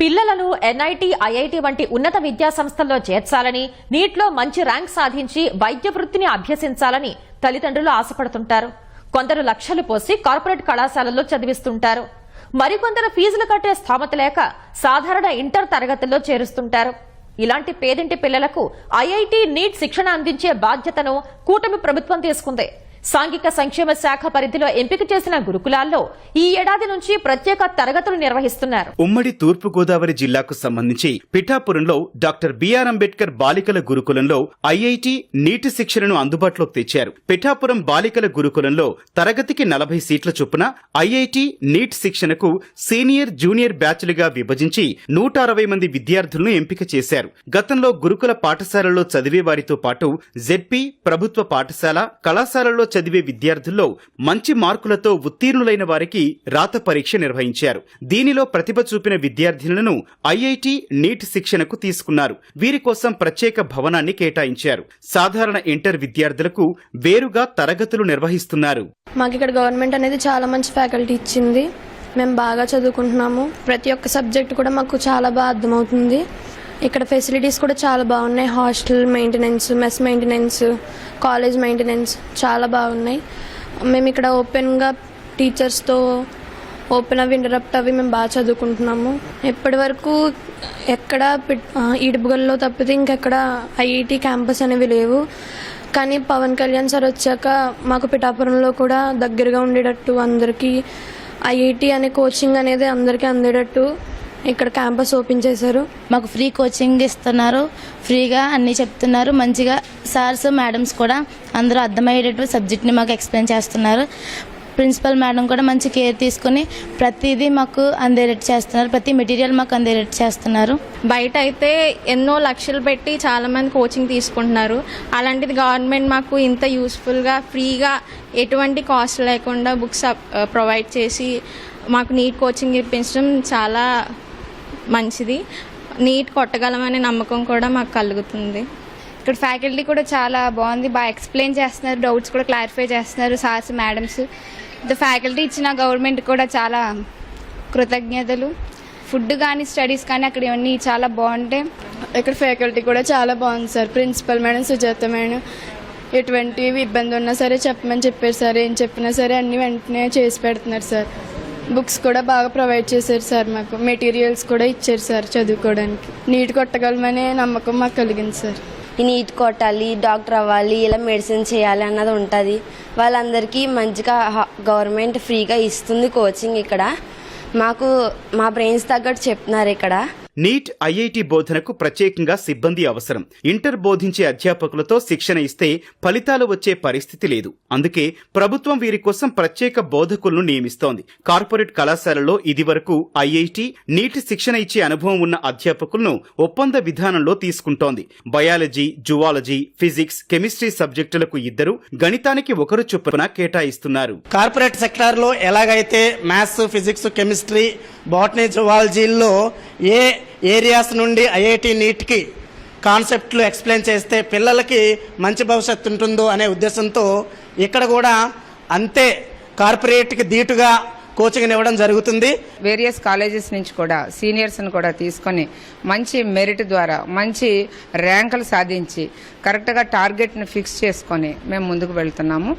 పిల్లలను NIT IIT వంటి ఉన్నత విద్యా సంస్థల్లో చేర్చాలని నీట్లో మంచి ర్యాంక్ సాధించి వైద్య వృత్తిని అభ్యసించాలని తల్లిదండ్రులు ఆశపడుతుంటారు. కొందరు లక్షలు పోసి కార్పొరేట్ కళాశాలల్లో చదివిస్తుంటారు. మరికొందరు ఫీజులు కట్టే స్థామత లేక సాధారణ ఇంటర్ తరగతుల్లో చేరుస్తుంటారు. ఇలాంటి పేదింటి పిల్లలకు ఐఐటి నీట్ శిక్షణ అందించే బాధ్యతను కూటమి ప్రభుత్వం తీసుకుంది. సాంఘిక సంక్షేమ శాఖ పరిధిలో ఎంపిక చేసిన గురుకులాల్లో ఈ ఏడాది నుంచి ప్రత్యేక తరగతులు నిర్వహిస్తున్నారు. ఉమ్మడి తూర్పు గోదావరి జిల్లాకు సంబంధించి పిఠాపురంలో డాక్టర్ బిఆర్ అంబేద్కర్ బాలికల గురుకులంలో ఐఐటి నీటి శిక్షణను అందుబాటులోకి తెచ్చారు. పిఠాపురం బాలికల గురుకులంలో తరగతికి నలభై సీట్ల చొప్పున ఐఐటి నీట్ శిక్షణకు సీనియర్ జూనియర్ బ్యాచ్లుగా విభజించి నూట అరవై మంది విద్యార్థులను ఎంపిక చేశారు. గతంలో గురుకుల పాఠశాలల్లో చదివే వారితో పాటు జెడ్పీ ప్రభుత్వ పాఠశాల కళాశాలలో చదివే విద్యార్థుల్లో మంచి మార్కులతో ఉత్తీర్ణులైన వారికి రాత పరీక్ష నిర్వహించారు. దీనిలో ప్రతిభ చూపిన విద్యార్థినులను ఐఐటి నీట్ శిక్షణకు తీసుకున్నారు. వీరి కోసం ప్రత్యేక భవనాన్ని కేటాయించారు. సాధారణ ఇంటర్ విద్యార్థులకు వేరుగా తరగతులు నిర్వహిస్తున్నారు. మాకు ఇక్కడ గవర్నమెంట్ అనేది చాలా మంచి ఫ్యాకల్టీ ఇచ్చింది. మేము బాగా చదువుకుంటున్నాము. ప్రతి ఒక్క సబ్జెక్ట్ కూడా మాకు చాలా బాగా అర్థమవుతుంది. ఇక్కడ ఫెసిలిటీస్ కూడా చాలా బాగున్నాయి. Hostel maintenance mess maintenance college maintenance చాలా బాగున్నాయి. మేము ఇక్కడ ఓపెన్గా టీచర్స్తో ఓపెన్ అవి ఇంటరప్ట్ అవి మేము బాగా చదువుకుంటున్నాము. ఇప్పటి వరకు ఎక్కడ పిట్- ఈడుపుగల్లో తప్పితే ఇంకెక్కడ ఐఐటి క్యాంపస్ అనేవి లేవు. కానీ పవన్ కళ్యాణ్ సార్ వచ్చాక మాకు పిఠాపురంలో కూడా దగ్గరగా ఉండేటట్టు అందరికీ ఐఐటి అనే కోచింగ్ అనేది అందరికీ అందేటట్టు ఇక్కడ క్యాంపస్ ఓపెన్ చేశారు. మాకు ఫ్రీ కోచింగ్ ఇస్తున్నారు. ఫ్రీగా అన్నీ చెప్తున్నారు. మంచిగా సార్స్ మేడమ్స్ కూడా అందరూ అర్థమయ్యేటట్టు సబ్జెక్ట్ని మాకు ఎక్స్ప్లెయిన్ చేస్తున్నారు. ప్రిన్సిపల్ మేడం కూడా మంచి కేర్ తీసుకుని ప్రతిదీ మాకు అందేటట్టు చేస్తున్నారు. ప్రతి మెటీరియల్ మాకు అందేటట్టు చేస్తున్నారు. బయట అయితే ఎన్నో లక్షలు పెట్టి చాలా మంది కోచింగ్ తీసుకుంటున్నారు. అలాంటిది గవర్నమెంట్ మాకు ఇంత యూస్ఫుల్గా ఫ్రీగా ఎటువంటి కాస్ట్ లేకుండా బుక్స్ ప్రొవైడ్ చేసి మాకు నీట్ కోచింగ్ ఇప్పించడం చాలా మంచిది. నీట్ కొట్టగలమనే నమ్మకం కూడా మాకు కలుగుతుంది. ఇక్కడ ఫ్యాకల్టీ కూడా చాలా బాగుంది. బాగా ఎక్స్ప్లెయిన్ చేస్తున్నారు. డౌట్స్ కూడా క్లారిఫై చేస్తున్నారు సార్స్ మేడమ్స్. ద ఫ్యాకల్టీ ఇచ్చిన గవర్నమెంట్ కూడా చాలా కృతజ్ఞతలు. ఫుడ్ కానీ స్టడీస్ కానీ అక్కడ ఇవన్నీ చాలా బాగుంటాయి ఇక్కడ ఫ్యాకల్టీ కూడా చాలా బాగుంది sir. Principal madam Sujatha madam. ఎటువంటి ఇబ్బంది ఉన్నా సరే చెప్పమని చెప్పారు సార్. ఏం చెప్పినా సరే అన్ని వెంటనే చేసి పెడుతున్నారు సార్. బుక్స్ కూడా బాగా ప్రొవైడ్ చేశారు సార్ మాకు. మెటీరియల్స్ కూడా ఇచ్చారు సార్ చదువుకోవడానికి. నీట్ కొట్టగలమనే నమ్మకం మాకు కలిగింది సార్. నీట్ కొట్టాలి డాక్టర్ అవ్వాలి ఇలా మెడిసిన్ చేయాలి అన్నది ఉంటుంది. వాళ్ళందరికీ మంచిగా గవర్నమెంట్ ఫ్రీగా ఇస్తుంది కోచింగ్ ఇక్కడ. మాకు మా బ్రెయిన్స్ తగ్గట్టు చెప్తున్నారు ఇక్కడ. నీట్ ఐఐటి బోధనకు ప్రత్యేకంగా సిబ్బంది అవసరం. ఇంటర్ బోధించే అధ్యాపకులతో శిక్షణ ఇస్తే ఫలితాలు వచ్చే పరిస్థితి లేదు. అందుకే ప్రభుత్వం వీరి కోసం ప్రత్యేక బోధకులను నియమిస్తోంది. కార్పొరేట్ కళాశాలలో ఇదివరకు ఐఐటి నీట్ శిక్షణ ఇచ్చే అనుభవం ఉన్న అధ్యాపకులను ఒప్పంద విధానంలో తీసుకుంటోంది. బయాలజీ జువాలజీ ఫిజిక్స్ కెమిస్ట్రీ సబ్జెక్టులకు ఇద్దరు గణితానికి ఒకరు చొప్పున కేటాయిస్తున్నారు. కార్పొరేట్ సెక్టార్లో ఎలాగైతే మ్యాథ్స్ ఫిజిక్స్ కెమిస్ట్రీ బాటనీ జువాలజీల్లో ఏ ఏరియాస్ నుండి ఐఐటి నీట్కి కాన్సెప్ట్లు ఎక్స్ప్లెయిన్ చేస్తే పిల్లలకి మంచి భవిష్యత్తు ఉంటుందో అనే ఉద్దేశంతో ఇక్కడ కూడా అంతే కార్పొరేట్కి ధీటుగా కోచింగ్ ఇవ్వడం జరుగుతుంది. వేరియస్ కాలేజెస్ నుంచి కూడా సీనియర్స్ని కూడా తీసుకొని మంచి మెరిట్ ద్వారా మంచి ర్యాంకులు సాధించి కరెక్ట్గా టార్గెట్ని ఫిక్స్ చేసుకొని మేము ముందుకు వెళ్తున్నాము.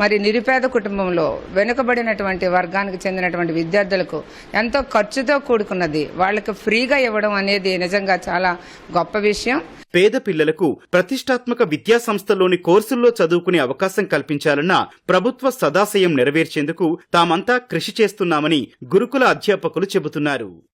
మరి నిరుపేద కుటుంబంలో వెనుకబడినటువంటి వర్గానికి చెందినటువంటి విద్యార్థులకు ఎంతో ఖర్చుతో కూడుకున్నది వాళ్ళకి ఫ్రీగా ఇవ్వడం అనేది నిజంగా చాలా గొప్ప విషయం. పేద పిల్లలకు ప్రతిష్టాత్మక విద్యా సంస్థల్లోని కోర్సుల్లో చదువుకునే అవకాశం కల్పించాలన్న ప్రభుత్వ సదాశయం నెరవేర్చేందుకు తామంతా కృషి చేస్తున్నామని గురుకుల అధ్యాపకులు చెబుతున్నారు.